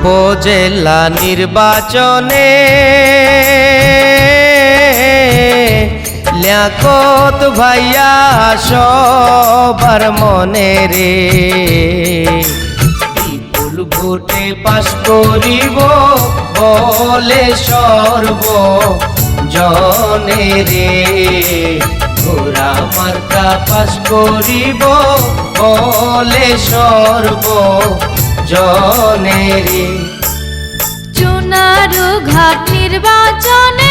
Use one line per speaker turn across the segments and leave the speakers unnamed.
উপজেলা নির্বাচনে। ল্যাকত ভাইয়া সবার মনে রে। বিপুল ভোটে পাশ করিব বলে সর্ব জনে রে। ঘোরা মার্কা পাশ করিব বলে সর্ব জনে রে
চুনারু ঘাট নির্বাচনে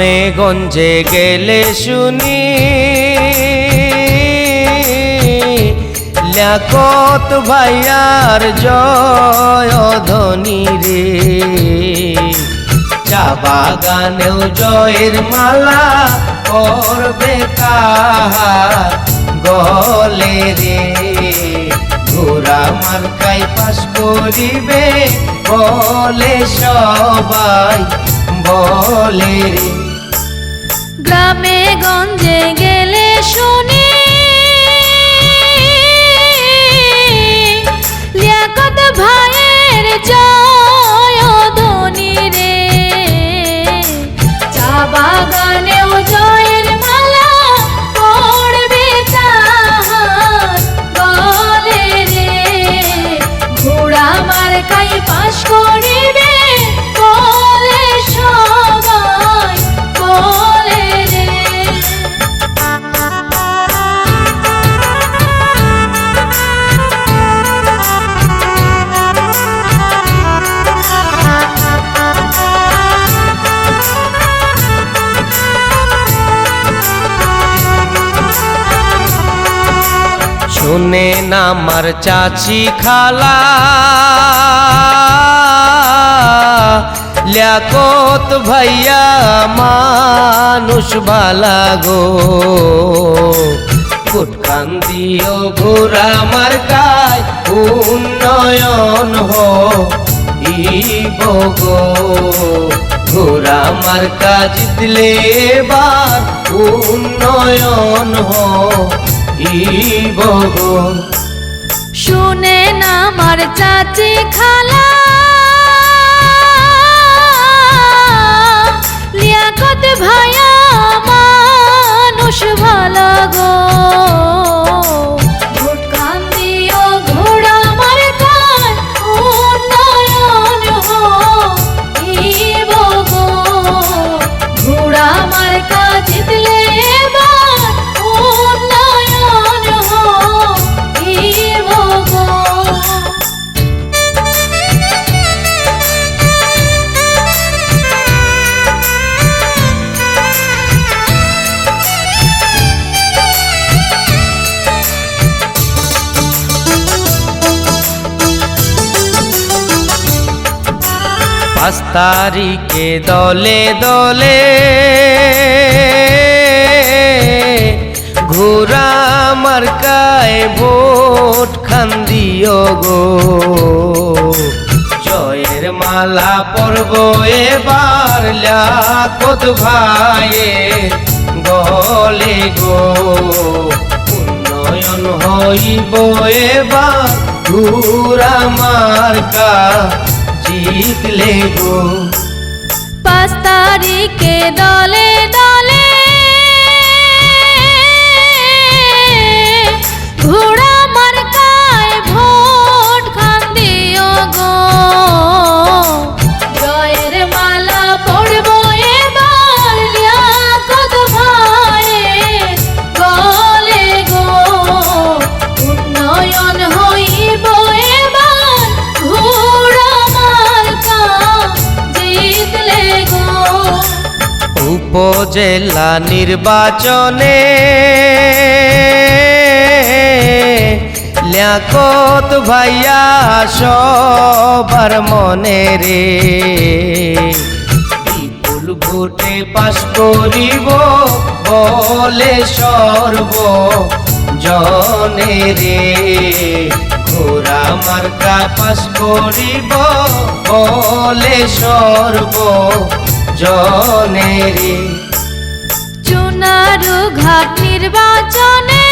গ্রামে গঞ্জে গেলে শুনি। ল্যাকত ভাইয়ার জয় ধ্বনি রে। চা বাগানেও জয়ের মালা করবে কাহার গলে রে। ঘোরা মার্কাই পাশ করিবে বলে সবাই বলে রে।
মার্কাই পাশ করিবে
শুনে না আমার চাচি খালা। ল্যাকত ভাইয়া মানুষ ভালা গো। ফুটকান্দিও ঘোরা আমার গায় উন্নয়ন হো গো। ঘোরা মার্কা জিতলে এবার উন্নয়ন হো
শুনে না আমার চাচি খালা।
তারিখে দলে দলে ঘোরা মার্কায় ভোট খান দিও গো। জয়ের মালা পরব এবার লাকত ভাইয়ে গলে গো। উন্নয়ন হইব এবার ঘুরা মার্কা জিতলে গো।
পাঁচ তারিখে দলে
উপজেলা নির্বাচনে ল্যাকত ভাইয়া সবার মনে রে। বিপুল ভোটে পাশ করিব বলে সর্ব জনে রে। ঘোরা মার্কা পাশ করিব বলে সর্ব জনে রে।
চুনারু ঘাট নির্বাচনে